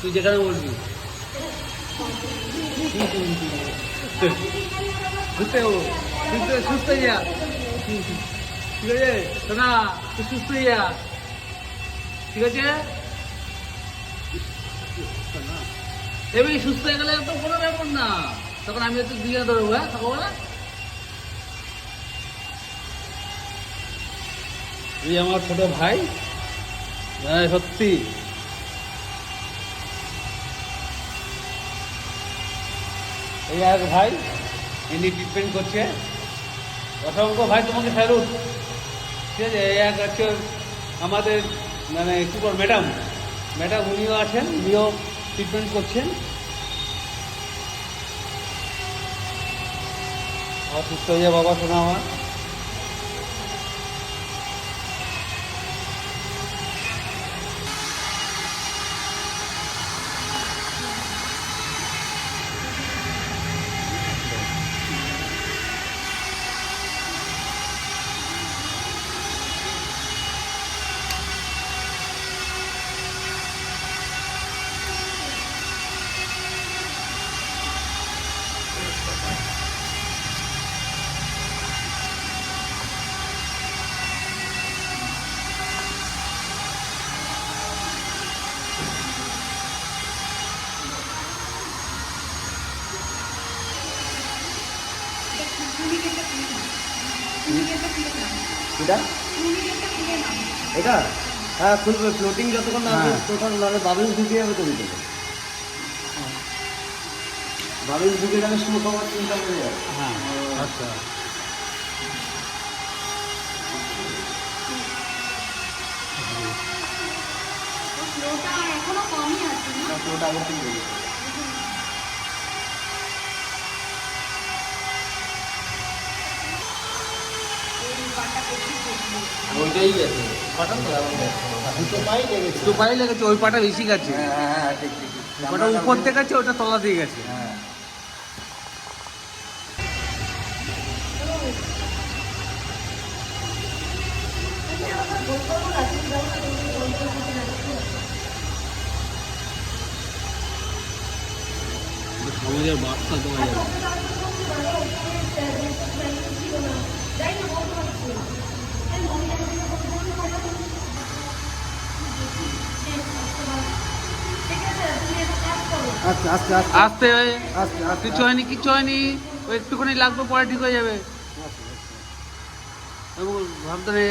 তুই যেখানে বলবি। হব সুস্থ সুস্থ যা। ঠিক আছে? শোনা তুই সুস্থ যা। ঠিক আছে? এবার সুস্থ হয়ে গেলে তো কোনো ব্যাপার না। তখন আমি হয়তো দুজনে ধরবো হ্যাঁ? সকালবেলা এই আমার ছোট ভাই। হ্যাঁ সত্যি। এই এক ভাই, ইনি ট্রিটমেন্ট করছে। অসংখ্য ভাই তোমাকে স্যালুট ঠিক আছে, এই এক আছে আমাদের মানে কী বল ম্যাডাম ম্যাডাম উনিও আছেন, উনিও ট্রিটমেন্ট করছেন। অসুস্থ হয়ে বাবা শোনা আমার। এটা? এটা? হ্যাঁ খুলবে। ফ্লোটিং যতক্ষণ না হ্যাঁ। টোটাল মানে বাবলিং ঢুকে যাবে তো ভিতরে বাবলিং ঢুকে গেলে স্মোক হওয়ার চিন্তা হয়ে যাবে। হ্যাঁ আচ্ছা। ফ্লোটা এখনও কমই আছে ফ্লোটা আগে থেকে বেরিয়ে যাবে। এই বাটা বেশি করব ওইটাই গেছে। দুটো পাই লেগেছে। ওই পাটা বেশি গেছে। হ্যাঁ হ্যাঁ হ্যাঁ ঠিক ঠিক ঠিক। ওটা উপর থেকে গেছে ওটা তলা দিয়ে গেছে। হ্যাঁ। সমাজের বার্তা দেওয়া যাবে আস্তে আস্তে আস্তে আসতে আস্তে আস্তে। কিছু হয়নি কিছু হয়নি। ওই একটুখানি লাগবে পরে ঠিক হয়ে যাবে। এবং ভাবতে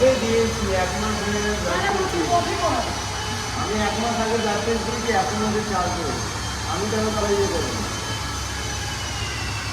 কবে দিয়েছি এক মাস হয়ে। আমি এক মাস আগে ব্লাড টেস্ট দিয়েছি এখন ওদের চাল করে আমি কেন তাহলে ইয়ে করব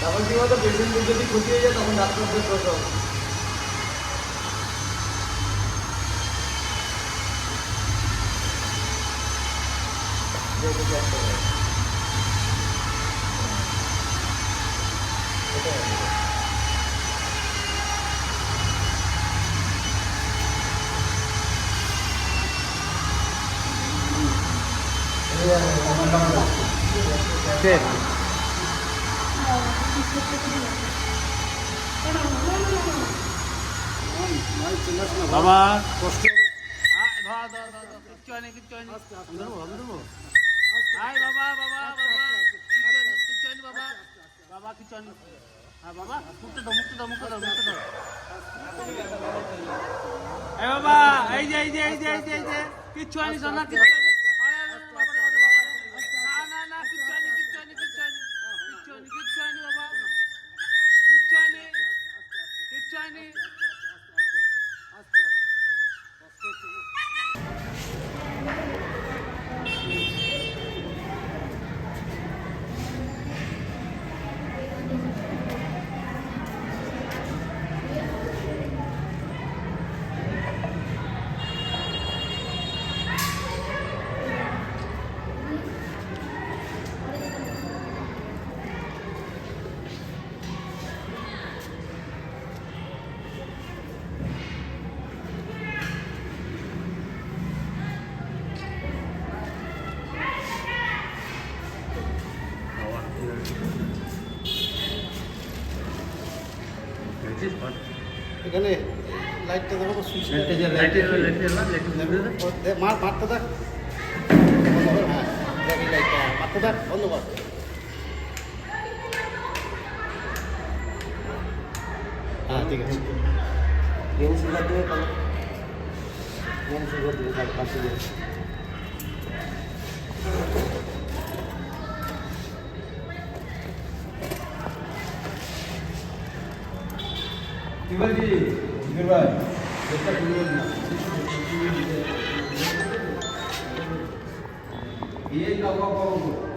তখন কি বলতো পেশেন্টের যদি ক্ষতি হয়ে যায় তখন ডাক্তারদের দোষ হবে দেখে চেষ্টা করো। এটাই হবে। ঠিক বাবা কষ্ট আয়, ধর, ধর, ধর, ধর, কিচ্ছু হয়নি, কিচ্ছু হয়নি। আমি ধরবো, আমি ধরবো। আয় বাবা, বাবা, বাবা, কিচ্ছু হয়নি, কিচ্ছু হয়নি বাবা। বাবা, কিচ্ছু হয়নি। হ্যাঁ, বাবা, মুখটা দাও, মুখটা দাও, মুখটা দাও, মুখটা দাও। এই বাবা, এই যে, এই যে, এই যে, এই যে, এই যে, কিচ্ছু হয়নি, সোনা, কিচ্ছু এখানে লাইটটা দেখো তো সুইচ মার দেখ হ্যাঁ দেখ লাইটটা মারতে দেখ। বন্ধ কর হ্যাঁ ঠিক আছে। গেম সুগার দিয়ে গেম সুগার দিয়ে পাশে দিয়ে আইএম হয়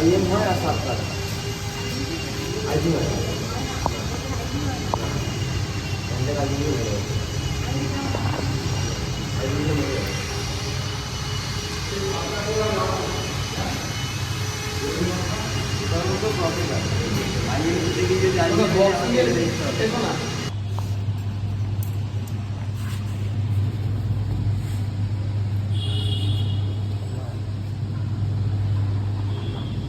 আর সাত কাজ আইজি হয় এখানটা কাজ দিয়ে হয়ে যাবে আইজি হয়ে যাবে আইএম থেকে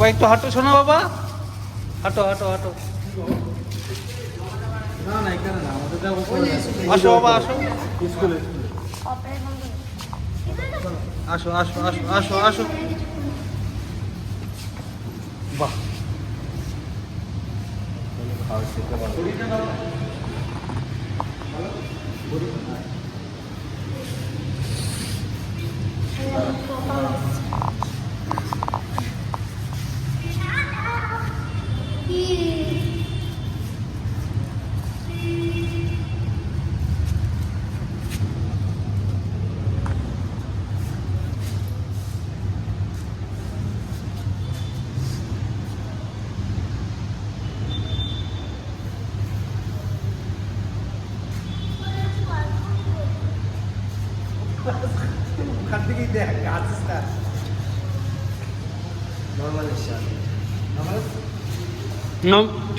বাবা একটু হাঁটো শোনো বাবা। হাঁটো হাঁটো হাঁটো। না না এখানে না আমাদের যা আসো বাবা আসো। স্কুলে। আসো আসো আসো আসো আসো। বাহ। ওখান থেকেই দেখ আসিস না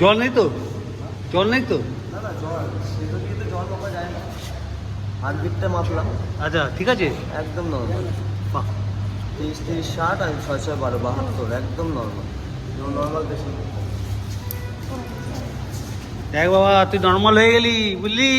জল নেই তো? জল নেই তো? না না জল। সেটা দিয়ে তো জল যায় না। মাপলাম। আচ্ছা ঠিক আছে? একদম নর্মাল বাহ। তিরিশ তিরিশ ষাট আর ছয় ছয় বারো বাহাত্তর একদম নর্মাল নর্মাল বেশি। দেখ বাবা তুই নর্মাল হয়ে গেলি বুঝলি?